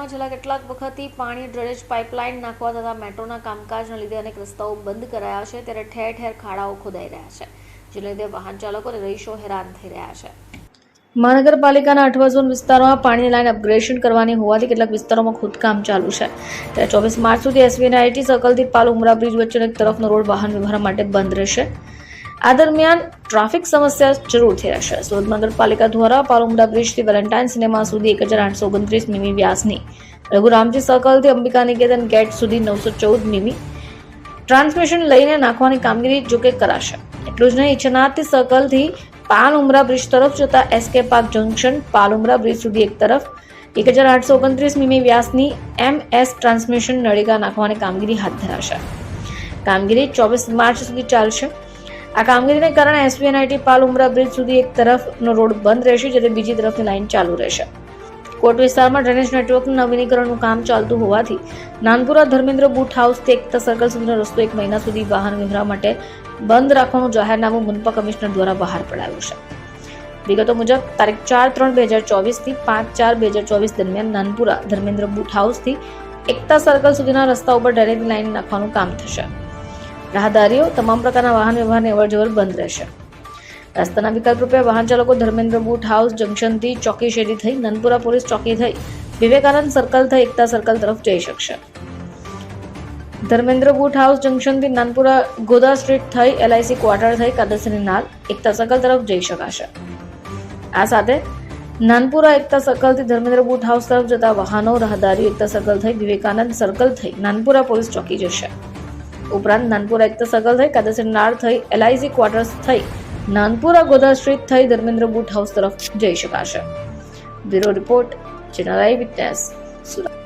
શહેરમાં છેલ્લા કેટલાક વખતથી પાણી ડ્રેનેજ પાઇપલાઇન નાખવા તથા મેટ્રોના કામકાજના લીધે અનેક રસ્તાઓ બંધ કરાયા છે, ત્યારે ઠેર ઠેર ખાડાઓ ખોદાઈ રહ્યા છે, જેને લીધે વાહન ચાલકો અને રહીશો હેરાન થઈ રહ્યા છે. મહાનગરપાલિકાના અઠવા ઝોન વિસ્તારોમાં પાણીની લાઇન અપગ્રેડેશન કરવાની હોવાથી કેટલાક વિસ્તારોમાં ખોદકામ ચાલુ છે. ત્યારે ચોવીસ માર્ચ સુધી એસવીના આઈટી સર્કલથી પાલ ઉમરા બ્રિજ વચ્ચેનો એક તરફનો રોડ વાહન વ્યવહાર માટે બંધ રહેશે. આ દરમિયાન ટ્રાફિક સમસ્યા જરૂરથી રહેશે. સુરત નગરપાલિકા દ્વારા પાલુમડા બ્રિજથી વેલેન્ટાઇન સિનેમા સુધી એક હજાર આઠસો ઓગણત્રીસ મીમી વ્યાસની રઘુરામજી સર્કલથી અંબિકા નિકેતન ગેટ સુધી નવસો ચૌદ મીમી ટ્રાન્સમિશન લઈને નાખવાની કામગીરી જોકે કરાશે. એટલું જ નહીં, ઇચ્છનાથી સર્કલથી પાલ ઉમરા બ્રિજ તરફ જતા SK park junction Pal Umra bridge સુધી એક તરફ એક હજાર આઠસો ઓગણત્રીસ મીમી વ્યાસની એમ એસ ટ્રાન્સમિશન નળિકા નાખવાની કામગીરી હાથ ધરાશે. કામગીરી ચોવીસ માર્ચ સુધી ચાલશે. આ કામગીરીને કારણે એસબીએનઆઈટી પાલ ઉમરા બ્રિજ સુધી એક તરફનો રોડ બંધ રહેશે જ્યારે બીજી તરફની લાઇન ચાલુ રહેશે. કોટ વિસ્તારમાં ડ્રેનેજ નેટવર્કનું નવીનીકરણનું કામ ચાલતું હોવાથી નાનપુરા ધર્મેન્દ્ર બુટ હાઉસથી એકતા સર્કલ સુધીનો રસ્તો એક મહિના સુધી વાહન વ્યવહાર માટે બંધ રાખવાનું જાહેરનામું મુનપા કમિશનર દ્વારા બહાર પડાયું છે. વિગતો મુજબ, તારીખ ચાર ત્રણ બે હજાર ચોવીસથી પાંચ ચાર બે હજાર ચોવીસ દરમિયાન નાનપુરા ધર્મેન્દ્ર બુટ હાઉસથી એકતા સર્કલ સુધીના રસ્તા ઉપર ડ્રેનેજ લાઇન નાખવાનું કામ થશે. રાહદારીઓ તમામ પ્રકારના વાહન વ્યવહારની અવરજવર બંધ રહેશે. રસ્તાના વિકલ્પ રૂપે વાહન ચાલકો ધર્મેન્દ્ર બુટ હાઉસ, જંકશનથી ચોકી શેરી થઈ નંદપુરા પોલીસ ચોકી થઈ વિવેકાનંદ સર્કલ થઈ એકતા સર્કલ તરફ જઈ શકશે. ધર્મેન્દ્ર બુટ હાઉસ, જંકશનથી નાનપુરા ગોદા સ્ટ્રીટ થઈ એલઆઈસી ક્વાર્ટર થઈ કાદસરી નાલ એકતા સર્કલ તરફ જઈ શકાશે. આ સાથે નાનપુરા એકતા સર્કલથી ધર્મેન્દ્ર બુટ હાઉસ તરફ જતા વાહનો, રાહદારીઓ એકતા સર્કલ થઈ વિવેકાનંદ સર્કલ થઈ નાનપુરા પોલીસ ચોકી જશે. ઉપરાંત નાનપુરા એકતા થઈ કાદસરી નાળ થઈ એલઆઈસી ક્વાર્ટર્સ થઈ. નાનપુરા ગોદા સ્ટ્રીટ થઈ ધર્મેન્દ્ર બુટ હાઉસ તરફ જઈ શકાશે. બ્યુરો રિપોર્ટ જનરાઈ વિટનેસ સુરત.